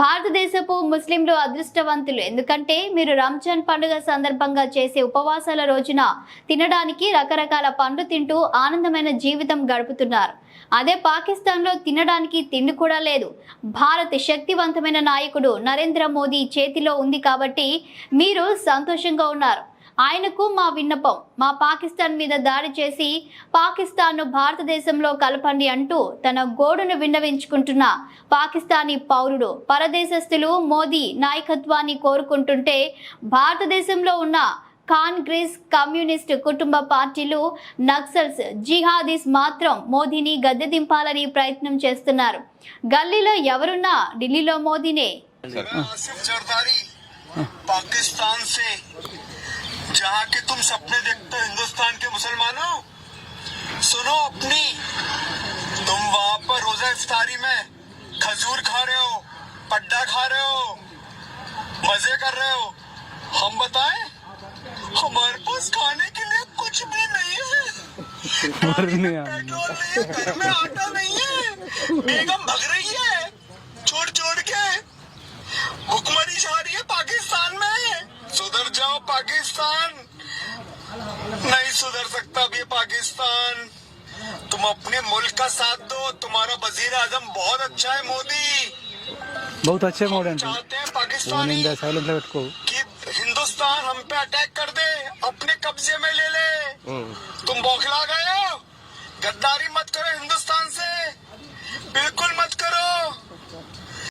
భారతదేశపు ముస్లింలు అదృష్టవంతులు ఎందుకంటే మీరు రంజాన్ పండుగ సందర్భంగా చేసే ఉపవాసాల రోజున తినడానికి రకరకాల పండ్లు తింటూ ఆనందమైన జీవితం గడుపుతున్నారు అదే పాకిస్తాన్లో తినడానికి తిండి కూడా లేదు భారత్ శక్తివంతమైన నాయకుడు నరేంద్ర మోదీ చేతిలో ఉంది కాబట్టి మీరు సంతోషంగా ఉన్నారు ఆయనకు మా విన్నపం మా పాకిస్తాన్ మీద దాడి చేసి పాకిస్తాన్ను భారతదేశంలో కలపండి అంటూ తన గోడును విన్నవించుకుంటున్న పాకిస్తానీ పౌరుడు పరదేశస్థులు మోదీ నాయకత్వాన్ని కోరుకుంటుంటే భారతదేశంలో ఉన్న కాంగ్రెస్ కమ్యూనిస్ట్ కుటుంబ పార్టీలు నక్సల్స్ జిహాదీస్ మాత్రం మోదీని గద్దె దింపాలని ప్రయత్నం చేస్తున్నారు గల్లీలో ఎవరున్నా ఢిల్లీలో మోదీనే जहाँ के तुम सपने देखते हो हिंदुस्तान के मुसलमानों सुनो अपनी तुम वहां पर रोजा इफ्तारी में खजूर खा रहे हो पड्डा खा रहे हो मजे कर रहे हो हम बताएं हमारे पास खाने के लिए कुछ भी नहीं है पेट्रोल नहीं है घर में आटा नहीं है बेगम भग रही पाकिस्तान नहीं सुधर सकता अब ये पाकिस्तान तुम अपने मुल्क का साथ दो तुम्हारा वजीर आजम बहुत अच्छा है मोदी बहुत अच्छे मॉडर्न चाहते हैं पाकिस्तान को कि हिंदुस्तान हम पे अटैक कर दे अपने कब्जे में ले ले तुम बौखला गए हो गद्दारी मत करो हिंदुस्तान से